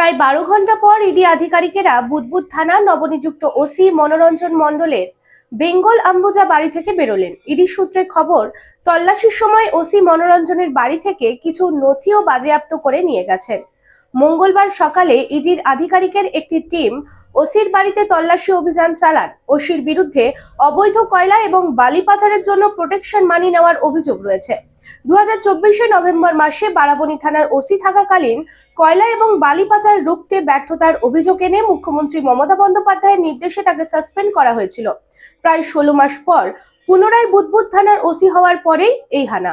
প্রায় বারো ঘণ্টা পর ইডি আধিকারিকেরা বুদবুদ থানা নবনিযুক্ত ওসি মনোরঞ্জন মণ্ডলের বেঙ্গল আম্বুজা বাড়ি থেকে বেরোলেন। ইডি সূত্রে খবর, তল্লাশির সময় ওসি মনোরঞ্জনের বাড়ি থেকে কিছু নথিও বাজেয়াপ্ত করে নিয়ে গেছেন। মঙ্গলবার সকালে ইডির আধিকারিকের একটি টিম ওসির বাড়িতে তল্লাশি অভিযান চালান। ওসির বিরুদ্ধে অবৈধ কয়লা এবং বালি পাচারের জন্য প্রোটেকশন মানি নেওয়ার অভিযোগ রয়েছে। দু হাজার নভেম্বর মাসে বারাবণী থানার ওসি থাকাকালীন কয়লা এবং বালি পাচার রুখতে ব্যর্থতার অভিযোগ এনে মুখ্যমন্ত্রী মমতা বন্দ্যোপাধ্যায়ের নির্দেশে তাকে সাসপেন্ড করা হয়েছিল। প্রায় ষোলো মাস পর পুনরায় বুদবুদ থানার ওসি হওয়ার পরেই এই হানা।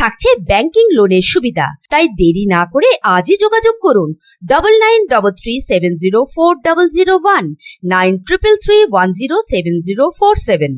থাকছে ব্যাংকিং লোনের সুবিধা। তাই দেরি না করে আজই যোগাযোগ করুন double nine double three seven zero four double zero one nine triple three one zero seven zero four seven